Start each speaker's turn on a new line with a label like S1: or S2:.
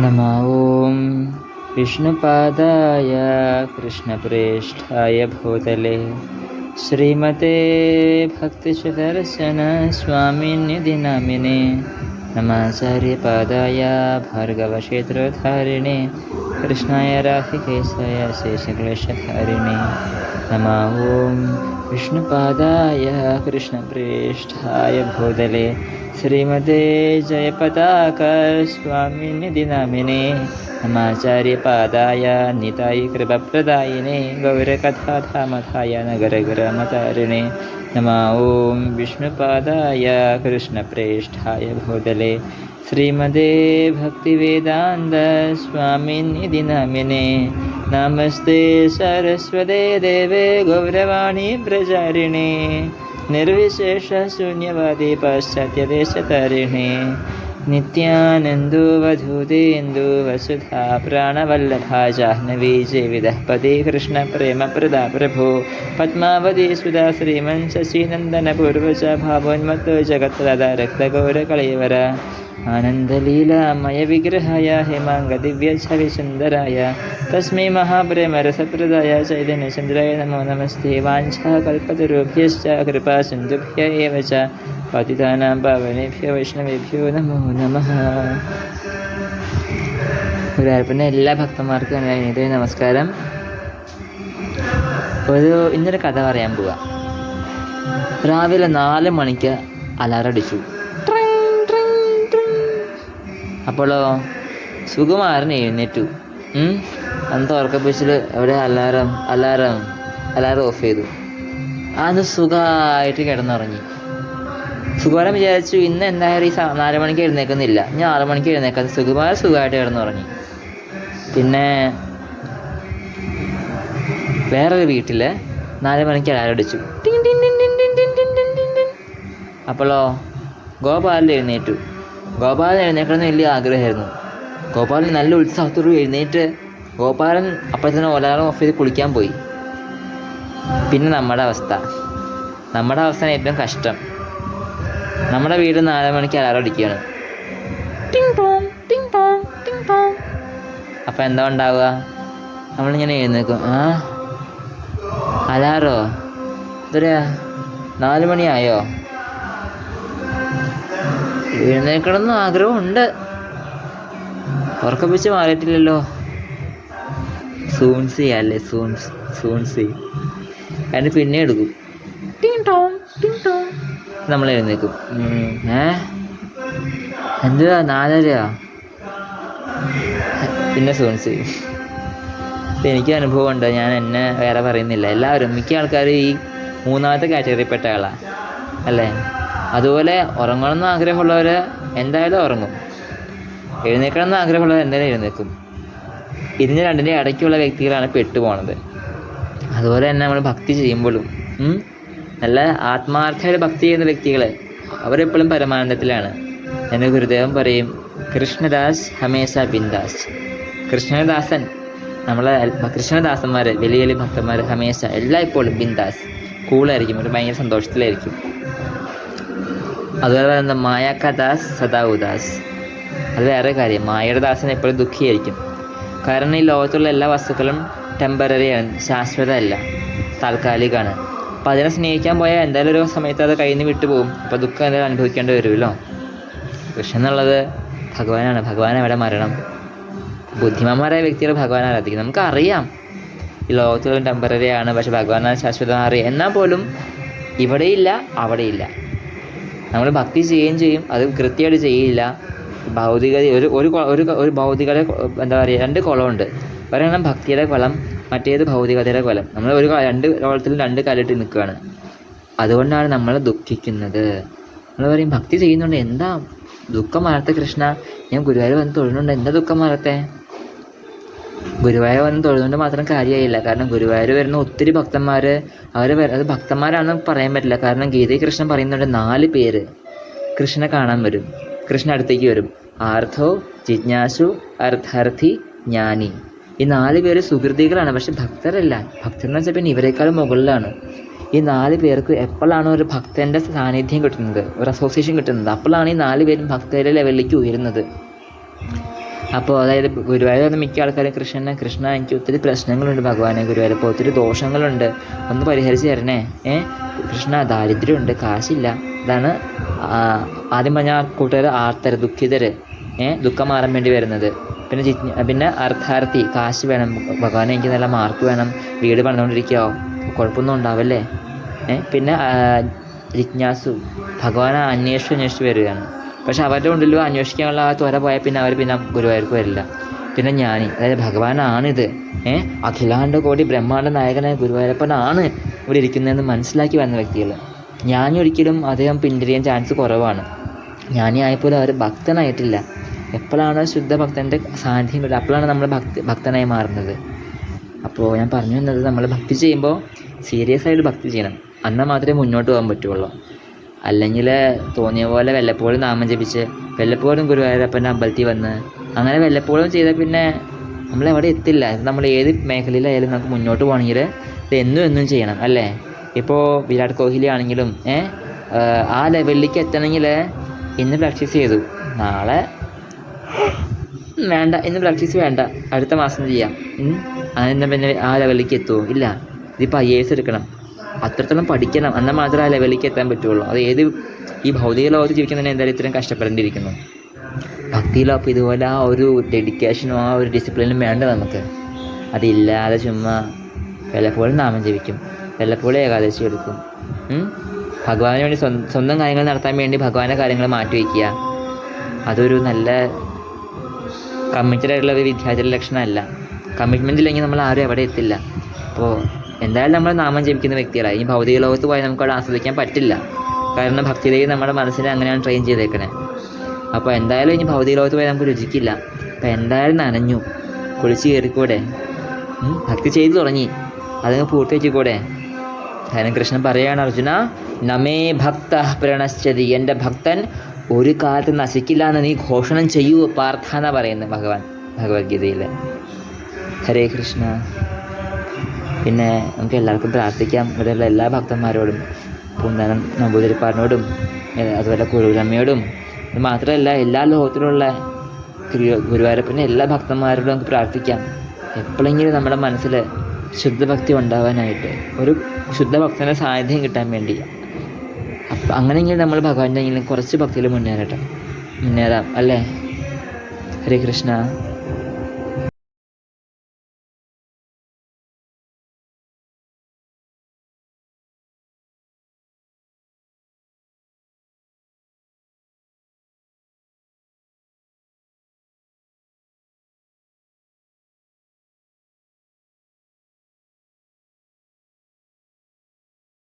S1: नम ॐ विष्णुपादाय कृष्णप्रेष्ठाय भूतले। श्रीमते भक्तिसुदर्शन स्वामिनिधिनामिने नमाचार्यपादाय भार्गवक्षेत्रधारिणे कृष्णाय राधिकेशाय शेषक्लेशधारिणे नमः ॐ विष्णुपादाय कृष्णप्रेष्ठाय भूतले श्रीमते जयपताक स्वामिनिधिनामिने नमाचार्यपादाय निताय कृपप्रदायिने गौरकथाधामथाय नगरगरमतारिणे, नमः ॐ विष्णुपादाय कृष्णप्रेष्ठाय भूतले। श्रीमदे भक्तिवेदान्त स्वामिनिधि नामिने नमस्ते सरस्वते देवे गौरवाणी प्रचारिणे निर्विशेषशून्यवादी पाश्चात्यदेशतरिणे नित्यानन्दो वधूतेन्दु वसुधा प्राणवल्लभा जाह्नवी जेविदः पदे कृष्णप्रेमप्रदा प्रभो पद्मावती सुधा श्रीमन् शशीनन्दनपूर्वज भावोन्मत्तो जगत्रदा रक्तगौरकळेवर आनन्दलीलामय विग्रहाय हेमाङ्गदिव्यच्छविसुन्दराय तस्मै महाप्रेमरसप्रदाय चैतन्यचन्द्राय नमो नमस्ते वाञ्छा कल्पतरुभ्यश्च कृपा सिन्धुभ्य एव च പതിതാനാം പവനേഭ്യോ വൈഷ്ണവേഭ്യോ നമോ നമ. ഗുരുവായൂരപ്പന്റെ എല്ലാ ഭക്തന്മാർക്കും ഇതേ നമസ്കാരം. ഒരു ഇന്നൊരു കഥ പറയാൻ പോവുക രാവിലെ നാല് മണിക്ക് അലാറടിച്ചു അപ്പോഴോ സുകുമാരൻ എഴുന്നേറ്റു. അന്ന് ഉറക്കപ്പിച്ചിൽ അവിടെ അലാറം അലാറം അലാറം ഓഫ് ചെയ്തു. അത് സുഖമായിട്ട് കിടന്നുറങ്ങി. സുകുമാരൻ വിചാരിച്ചു ഇന്ന് എന്തായാലും ഈ നാല് മണിക്ക് എഴുന്നേൽക്കുന്നില്ല ഇനി ആറു മണിക്ക് എഴുന്നേൽക്കാം സുകുമാരൻ സുഖമായിട്ട് കിടന്നുറങ്ങി. പിന്നെ വേറൊരു വീട്ടിൽ നാല് മണിക്ക് അടിച്ചു. അപ്പോളോ ഗോപാലൻ എഴുന്നേറ്റു. ഗോപാലൻ എഴുന്നേക്കണമെന്ന് വലിയ ആഗ്രഹമായിരുന്നു. ഗോപാലൻ നല്ല ഉത്സാഹത്തോട് എഴുന്നേറ്റ് ഗോപാലൻ അപ്പോൾ തന്നെ ഒലാറം ഓഫ് ചെയ്ത് കുളിക്കാൻ പോയി. പിന്നെ നമ്മുടെ അവസ്ഥ. നമ്മുടെ അവസ്ഥ ഏറ്റവും കഷ്ടം. നമ്മുടെ വീട് നാല് മണിക്ക് അലാറം അടിക്കുകയാണ്. ടിങ് ടോങ്, ടിങ് ടോങ്, ടിങ് ടോങ്. അപ്പം എന്താ ഉണ്ടാവുക? നമ്മളിങ്ങനെ എഴുന്നേക്കും ആ? അലാറോ? എത്രയാ നാല് മണിയായോ? ആഗ്രഹം ഉണ്ട് ഉറക്കപ്പിച്ച് മാറിയിട്ടില്ലല്ലോ. സൂൺസി അല്ലേ? സൂൺസ് സൂൺസി അതിന് പിന്നെ എടുക്കും. ടിങ് ടോങ്, ടിങ് ടോങ്. നമ്മൾ എഴുന്നേക്കും ഏ? എന്തുവാ നാലരയാ? പിന്നെ സോൺസ് ഇപ്പം എനിക്ക് അനുഭവമുണ്ട് ഞാൻ എന്നെ വേറെ പറയുന്നില്ല. എല്ലാവരും മിക്ക ആൾക്കാരും ഈ മൂന്നാമത്തെ കാറ്റഗറിയിൽപ്പെട്ട ആളാണ് അല്ലേ? അതുപോലെ ഉറങ്ങണമെന്ന് ആഗ്രഹമുള്ളവർ എന്തായാലും ഉറങ്ങും. എഴുന്നേൽക്കണമെന്ന് ആഗ്രഹമുള്ളവർ എന്തായാലും എഴുന്നേൽക്കും. ഇതിന് രണ്ടിന്റെ ഇടയ്ക്കുള്ള വ്യക്തികളാണ് പെട്ടുപോണത്. അതുപോലെ തന്നെ നമ്മൾ ഭക്തി ചെയ്യുമ്പോഴും നല്ല ആത്മാർത്ഥമായ ഭക്തി ചെയ്യുന്ന വ്യക്തികൾ അവരെപ്പോഴും പരമാനന്ദത്തിലാണ്. എന്റെ ഗുരുദേവൻ പറയും കൃഷ്ണദാസ് ഹമേസ ബിന്ദാസ്. കൃഷ്ണദാസൻ നമ്മളെ കൃഷ്ണദാസന്മാർ വലിയ വലിയ ഭക്തന്മാർ ഹമേശ എല്ലായ്പ്പോഴും ബിന്ദാസ്. കൂളായിരിക്കും ഒരു ഭയങ്കര സന്തോഷത്തിലായിരിക്കും. അതുപോലെ തന്നെ മായാക്കദാസ് സദാ ഉദാസ് അത് വേറെ കാര്യം മായയുടെ ദാസൻ എപ്പോഴും ദുഃഖിയായിരിക്കും. കാരണം ഈ ലോകത്തുള്ള എല്ലാ വസ്തുക്കളും ടെമ്പററിയാണ് ശാശ്വതമല്ല താൽക്കാലികമാണ്. അപ്പോൾ അതിനെ സ്നേഹിക്കാൻ പോയാൽ എന്തായാലും ഒരു സമയത്ത് അത് കയ്യിൽ നിന്ന് വിട്ടുപോകും അപ്പോൾ ദുഃഖം എന്തായാലും അനുഭവിക്കേണ്ടി വരുമല്ലോ. കൃഷ്ണൻ എന്നുള്ളത് ഭഗവാനാണ്. ഭഗവാൻ എവിടെ മരണം. ബുദ്ധിമാന്മാരായ വ്യക്തികൾ ഭഗവാൻ ആരാധിക്കും നമുക്കറിയാം. ഈ ലോകത്തുള്ള ടെമ്പററി ആണ്. പക്ഷെ ഭഗവാനാണ് ശാശ്വതം അറിയാം. എന്നാൽ പോലും ഇവിടെയില്ല അവിടെയില്ല. നമ്മൾ ഭക്തി ചെയ്യുകയും ചെയ്യും. അത് കൃത്യമായിട്ട് ചെയ്യില്ല. ഭൗതികത ഒരു ഒരു ഒരു ഭൗതികത എന്താ പറയുക രണ്ട് കുളമുണ്ട്. ഒരെണ്ണം ഭക്തിയുടെ കുളം മറ്റേത് ഭൗതികതയുടെ കൊലം നമ്മൾ ഒരു രണ്ട് കുളത്തിൽ രണ്ട് കാലിട്ട് നിൽക്കുകയാണ്. അതുകൊണ്ടാണ് നമ്മൾ ദുഃഖിക്കുന്നത്. നമ്മൾ പറയും ഭക്തി ചെയ്യുന്നുണ്ട്. എന്താ ദുഃഖം മാറത്തെ കൃഷ്ണ? ഞാൻ ഗുരുവായൂർ വന്ന് തൊഴുന്നുണ്ട്. എന്താ ദുഃഖം മാറത്തെ? ഗുരുവായൂർ വന്ന് തൊഴുന്നുണ്ട് മാത്രം കാര്യമായില്ല കാരണം ഗുരുവായൂർ വരുന്ന ഒത്തിരി ഭക്തന്മാർ അവർ അത് ഭക്തന്മാരാണെന്ന് പറയാൻ പറ്റില്ല. കാരണം ഗീതയിൽ കൃഷ്ണൻ പറയുന്നുണ്ട് നാല് പേര് കൃഷ്ണനെ കാണാൻ വരും. കൃഷ്ണ അടുത്തേക്ക് വരും. ആർദ്ധോ ജിജ്ഞാസു അർത്ഥാർത്ഥി ജ്ഞാനി. ഈ നാല് പേര് സുഹൃതികളാണ് പക്ഷെ ഭക്തരല്ല. ഭക്തരെന്ന് വെച്ചാൽ പിന്നെ ഇവരെക്കാളും മുകളിലാണ്. ഈ നാല് പേർക്ക് എപ്പോഴാണ് ഒരു ഭക്തന്റെ സാന്നിധ്യം കിട്ടുന്നത് ഒരു അസോസിയേഷൻ കിട്ടുന്നത്? അപ്പോഴാണ് ഈ നാല് പേരും ഭക്തരുടെ ലെവലിലേക്ക് ഉയരുന്നത്. അപ്പോൾ അതായത് ഗുരുവായൂർ മിക്ക ആൾക്കാരും കൃഷ്ണനെ കൃഷ്ണ എനിക്ക് ഒത്തിരി പ്രശ്നങ്ങളുണ്ട് ഭഗവാനെ ഗുരുവായൂർ അപ്പോൾ ഒത്തിരി ദോഷങ്ങളുണ്ട്. ഒന്ന് പരിഹരിച്ച് തരണേ. ഏ? കൃഷ്ണ ദാരിദ്ര്യമുണ്ട് കാശില്ല. ഇതാണ് ആദ്യം പറഞ്ഞ കൂട്ടുകാർ ആർത്തർ ദുഃഖിതര് ഏ? ദുഃഖം മാറാൻ വേണ്ടി വരുന്നത്. പിന്നെ ജിജ്ഞ പിന്നെ അർത്ഥാർത്ഥി കാശ് വേണം ഭഗവാനെ എനിക്ക് നല്ല മാർക്ക് വേണം വീട് പണിതുകൊണ്ടിരിക്കുകയോ കുഴപ്പമൊന്നും ഉണ്ടാവല്ലേ? പിന്നെ ജിജ്ഞാസു ഭഗവാനെ അന്വേഷിച്ച് അന്വേഷിച്ച് വരികയാണ്. പക്ഷെ അവരുടെ ഉള്ളിലും അന്വേഷിക്കാനുള്ള ആ ത്വര പോയാൽ പിന്നെ അവർ പിന്നെ ഗുരുവായൂർക്ക് വരില്ല. പിന്നെ ജ്ഞാനി അതായത് ഭഗവാനാണിത്. ഏഹ് അഖിലാണ്ട കോടി ബ്രഹ്മാണ്ട നായകനായ ഗുരുവായൂരപ്പനാണ് ഇവിടെ ഇരിക്കുന്നതെന്ന് മനസ്സിലാക്കി വന്ന വ്യക്തികൾ. ജ്ഞാനി ഒരിക്കലും അദ്ദേഹം പിന്തിരിയാൻ ചാൻസ് കുറവാണ്. ജ്ഞാനി ആയപ്പോലും അവർ ഭക്തനായിട്ടില്ല. എപ്പോഴാണ് ശുദ്ധ ഭക്തന്റെ സാന്നിധ്യം കിട്ടുക അപ്പോഴാണ് നമ്മൾ ഭക്തി ഭക്തനായി മാറുന്നത്. അപ്പോൾ ഞാൻ പറഞ്ഞു വന്നത് നമ്മൾ ഭക്തി ചെയ്യുമ്പോൾ സീരിയസ് ആയിട്ട് ഭക്തി ചെയ്യണം. എന്നാൽ മാത്രമേ മുന്നോട്ട് പോകാൻ പറ്റുള്ളൂ. അല്ലെങ്കിൽ തോന്നിയ പോലെ വല്ലപ്പോഴും നാമം ജപിച്ച് വല്ലപ്പോഴും ഗുരുവായൂരപ്പന്റെ അമ്പലത്തിൽ വന്ന് അങ്ങനെ വല്ലപ്പോഴും ചെയ്താൽ പിന്നെ നമ്മൾ എവിടെ എത്തില്ല. നമ്മൾ ഏത് മേഖലയിലായാലും നമുക്ക് മുന്നോട്ട് പോകണമെങ്കിൽ ഇത് എന്നും എന്നും ചെയ്യണം അല്ലേ? ഇപ്പോൾ വിരാട് കോഹ്ലി ആണെങ്കിലും ഏ ആ ലെവലിലേക്ക് എത്തണമെങ്കിൽ ഇന്ന് പ്രാക്ടീസ് ചെയ്തു. നാളെ വേണ്ട. ഇന്ന് പ്രാക്ടീസ് വേണ്ട. അടുത്ത മാസം ചെയ്യാം. അങ്ങനെ പിന്നെ ആ ലെവലിലേക്ക് എത്തുമോ ഇല്ല. ഇതിപ്പോൾ ഐ എസ് എടുക്കണം. അത്രത്തോളം പഠിക്കണം. എന്നാൽ മാത്രമേ ആ ലെവലിലേക്ക് എത്താൻ പറ്റുള്ളൂ. അത് ഏത് ഈ ഭൗതിക ലോകത്ത് ജീവിക്കുന്നതിന് എന്തായാലും ഇത്രയും കഷ്ടപ്പെടേണ്ടിയിരിക്കുന്നു. ഭക്തിയിലപ്പോൾ ഇതുപോലെ ആ ഒരു ഡെഡിക്കേഷനും ആ ഒരു ഡിസിപ്ലിനും വേണ്ട നമുക്ക്. അതില്ലാതെ ചുമ്മാ വല്ലപ്പോഴും നാമം ജപിക്കും. വല്ലപ്പോഴും ഏകാദശി എടുക്കും. ഭഗവാന് വേണ്ടി സ്വന്തം കാര്യങ്ങൾ നടത്താൻ വേണ്ടി ഭഗവാന്റെ കാര്യങ്ങൾ മാറ്റിവെക്കുക അതൊരു നല്ല കമ്മിറ്റഡ് ആയിട്ടുള്ള ഒരു വിദ്യാർത്ഥിയുടെ ലക്ഷണമല്ല. കമ്മിറ്റ്മെന്റ് ഇല്ലെങ്കിൽ നമ്മൾ ആരും എവിടെ എത്തില്ല. അപ്പോൾ എന്തായാലും നമ്മൾ നാമം ജപിക്കുന്ന വ്യക്തികളാണ് ഈ ഭൗതിക ലോകത്ത് പോയാൽ നമുക്ക് അവിടെ ആസ്വദിക്കാൻ പറ്റില്ല. കാരണം ഭക്തിദേവി നമ്മുടെ മനസ്സിനെ അങ്ങനെയാണ് ട്രെയിൻ ചെയ്തേക്കണേ. അപ്പോൾ എന്തായാലും ഇനി ഭൗതിക ലോകത്ത് പോയാൽ നമുക്ക് രുചിക്കില്ല. അപ്പോൾ എന്തായാലും നനഞ്ഞു. കുളിച്ച് കയറിക്കൂടെ. ഭക്തി ചെയ്തു തുടങ്ങി. അതങ്ങ് പൂർത്തിയാക്കിക്കൂടെ. കാരണം കൃഷ്ണൻ പറയുകയാണ് അർജുന നമേ ഭക്ത പ്രണശ്ചതി. എന്റെ ഭക്തൻ ഒരു കാലത്ത് നശിക്കില്ല എന്ന് നീ ഘോഷണം ചെയ്യൂ പാർത്ഥ എന്നാ പറയുന്നത് ഭഗവാൻ ഭഗവത്ഗീതയിൽ ഹരേ കൃഷ്ണ. പിന്നെ നമുക്ക് എല്ലാവർക്കും പ്രാർത്ഥിക്കാം. ഇവിടെയുള്ള എല്ലാ ഭക്തന്മാരോടും പൂന്താനം നമ്പൂതിരിപ്പാടിനോടും അതുപോലെ കുഴുവിലമ്മയോടും. മാത്രമല്ല എല്ലാ ലോകത്തിലുള്ള ഗുരു- ഗുരുവായൂരപ്പന്റെ എല്ലാ ഭക്തന്മാരോടും നമുക്ക് പ്രാർത്ഥിക്കാം. എപ്പോഴെങ്കിലും നമ്മുടെ മനസ്സിൽ ശുദ്ധഭക്തി ഉണ്ടാവാനായിട്ട് ഒരു ശുദ്ധഭക്തന്റെ സാന്നിധ്യം കിട്ടാൻ വേണ്ടി അങ്ങനെയെങ്കിൽ നമ്മൾ ഭഗവാന്റെ എങ്കിലും കുറച്ച് ഭക്തിയിൽ മുന്നേറട്ടെ. മുന്നേറാം. അല്ലേ? ഹരേ കൃഷ്ണ.